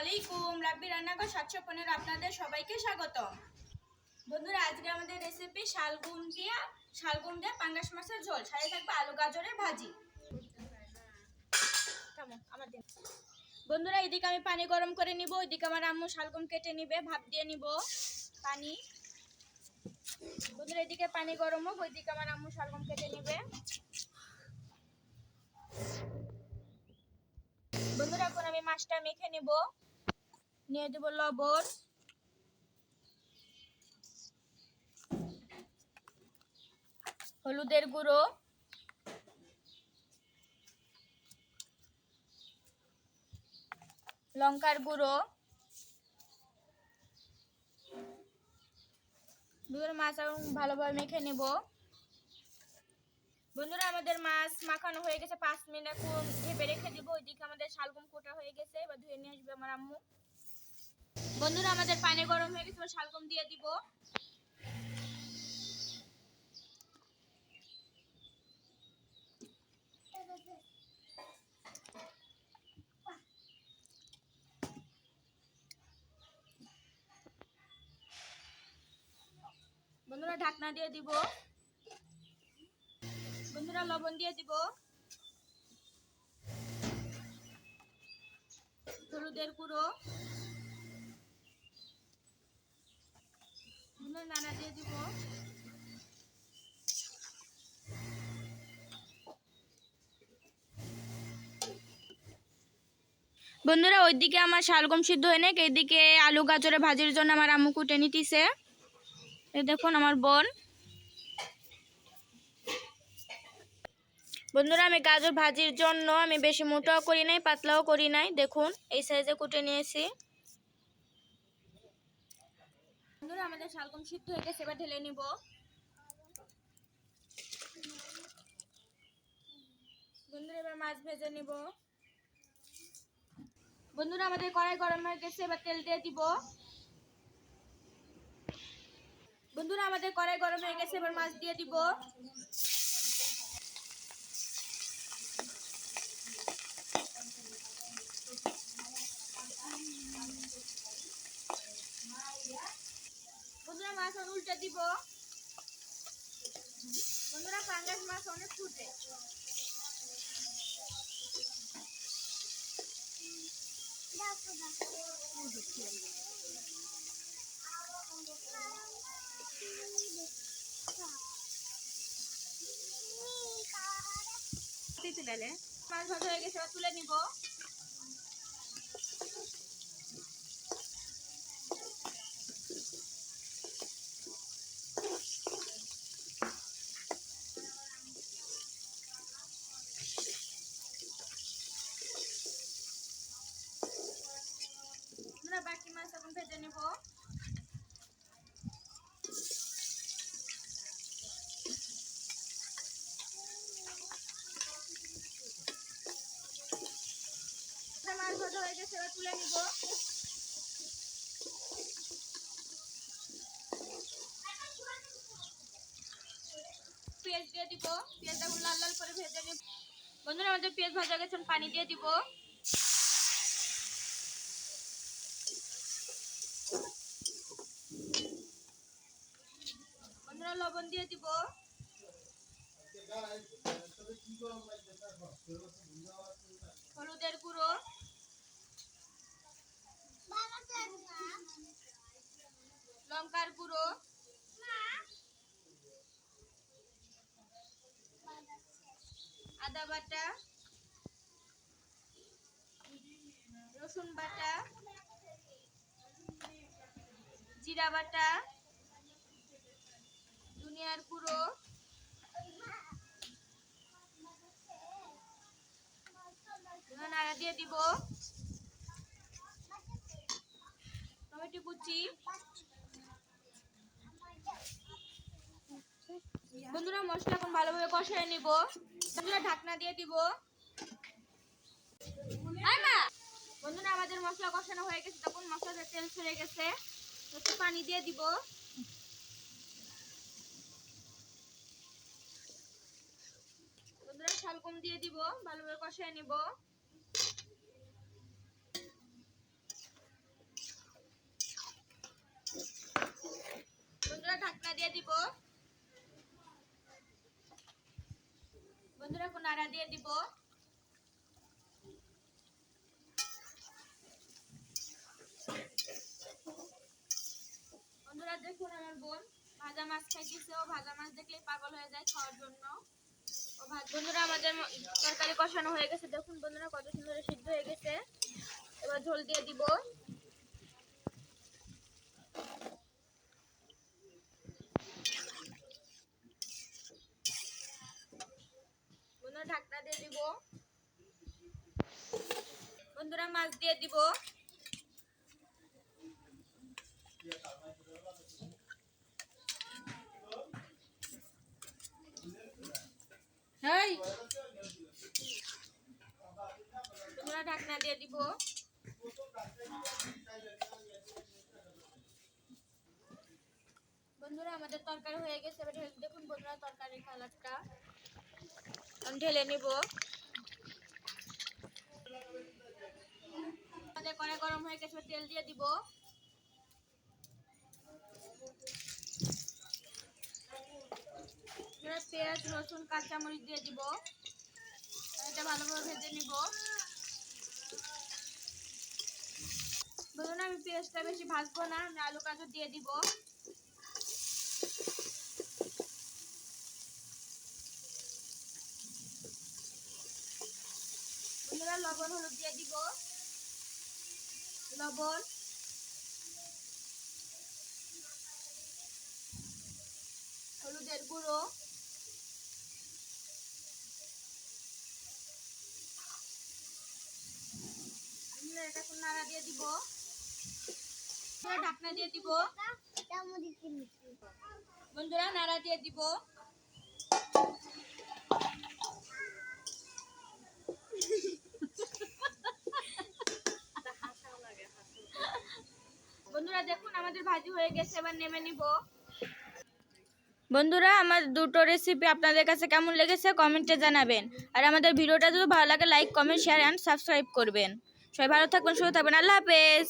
আলাইকুম, রাব্বি রান্নাঘর সাতশো পনেরো আপনাদের সবাইকে স্বাগত বন্ধুরা, আজকে আমাদের রেসিপি শালগুম দিয়ে শালগুম দিয়ে পাঙ্গাস মাছের ঝোল। সাথে থাকবে আলু গাজরের ভাজি। বন্ধুরা, এদিকে আমি পানি গরম করে নিব, ওইদিকে আমার আম্মু শালগম কেটে নিবে, ভাপ দিয়ে নিব পানি। বন্ধুরা, এদিকে পানি গরম হোক, ওইদিকে আমার আম্মু শালগম কেটে নিবে। বন্ধুরা, এখন আমি মাছটা মেখে নিব। নিয়ে দেব লবণ। হলুদের গুঁড়ো। লঙ্কার গুঁড়ো। দুধের মাছ ভালোভাবে মেখে নেব। বন্ধুরা, আমাদের মাছ মাখানো হয়ে গেছে। পাঁচ মিনিট এখন ভেবে রেখে দিব। ওইদিকে আমাদের শালগম কোটা হয়ে গেছে। এবার ধুয়ে নিয়ে আসবে আমার আম্মু। বন্ধুরা, আমাদের পানি গরম হয়ে গেছে শালগম দিয়ে দিব। বন্ধুরা, ঢাকনা দিয়ে দিব। বন্ধুরা, লবণ দিয়ে দিব। হলুদের গুঁড়ো। নানা দিয়ে দিব। বন্ধুরা, ওইদিকে আমার শালগম সিদ্ধ হয়ে নেক, এইদিকে আলু গাজরে ভাজির জন্য আমার আম্মু কুটে নিতেছে। এই দেখুন আমার বোন। বন্ধুরা, আমি গাজর ভাজির জন্য আমি বেশি মোটাও করি নাই, পাতলাও করি নাই, দেখুন, এই সাইজে কুটে নিয়েছি বন্ধুরা আমাদের শালগম সিদ্ধ হয়ে গেছে, এবার ঢেলে নিব। বন্ধুরা, এবার মাছ ভেজে নিব। বন্ধুরা, আমাদের কড়াই গরম হয়ে গেছে, এবার তেল দিয়ে দিব। বন্ধুরা, আমাদের কড়াই গরম হয়ে গেছে, এবার মাছ দিয়ে দিব। উল্টে দিব। বন্ধুরা পাঙ্গাস মাছ অনেক ফুটে। মাছ ভাজা হয়ে গেছে তুলে নিব আমরা বাকি মাছ এখন ভেজে নেব মাছ ভাজা হয়ে গেছে এবার তুলে নিব। পেঁয়াজ দিয়ে দিব। পেঁয়াজটা লাল লাল করে ভেজে নিব। বন্ধুরা, আমাদের পেঁয়াজ ভাজা গেছে, পানি দিয়ে দিব। বন্ধুরা, লবণ দিয়ে দিব। হলুদের গুঁড়ো। লঙ্কার গুঁড়ো। আদা বাটা। রসুন বাটা। জিরা বাটা। দুনিয়ার গুঁড়ো। নাড়া দিয়ে দিব। টমেটো কুচি। বন্ধুরা, মশলা এখন ভালোভাবে কষিয়ে নিব। বন্ধুরা ঢাকনা দিয়ে দিব। বন্ধুরা, আমাদের মশলা কষানো হয়ে গেছে। তখন মশলাতে তেল ছড়ে গেছে। একটু পানি দিয়ে দিব। বন্ধুরা শালকম দিয়ে দিব। ভালোভাবে কষিয়ে নিব। বন্ধুরা, ঢাকনা দিয়ে দিব। বন্ধুরা দেখুন আমার বোন, ভাজা মাছ খাইতেছে। ও ভাজা মাছ দেখলেই পাগল হয়ে যায় খাওয়ার জন্য। ও বন্ধুরা, আমাদের তরকারি কষানো হয়ে গেছে। দেখুন বন্ধুরা, কত সুন্দর সিদ্ধ হয়ে গেছে। এবার ঝোল দিয়ে দিব বন্ধুরা ঢাকনা দিয়ে দিব। বন্ধুরা, মাছ দিয়ে দিব। হেই বন্ধুরা ঢাকনা দিয়ে দিব। বন্ধুরা, আমাদের তরকারি হয়ে গেছে। এবার ঢেলে দেখুন বন্ধুরা তরকারির কালারটা। আমি ঢেলে নিব। কড়াই গরম হয়ে গেছে, তেল দিয়ে দিব। পেঁয়াজ, রসুন, কাঁচামরিচ দিয়ে দিব। এটা ভালোভাবে ভেজে নিব। বলুন আমি পেঁয়াজটা বেশি ভাজবো না, আমি আলু গাজর দিয়ে দিব। লবণ হলুদ দিয়ে দিব। লবণ। হলুদের গুঁড়ো। এটা নাড়া দিয়ে বন্ধুরা নাড়া দিয়ে দিব। বন্ধুরা, দেখুন আমাদের ভাজি হয়ে গেছে, এবার নেমে নিব। বন্ধুরা, আমার দুটো রেসিপি আপনাদের কাছে কেমন লেগেছে কমেন্টে জানাবেন। আর আমাদের ভিডিওটা যদি ভালো লাগে like comment share and subscribe করবেন। সবাই ভালো থাকবেন, সুস্থ থাকবেন। আল্লাহ হাফেজ।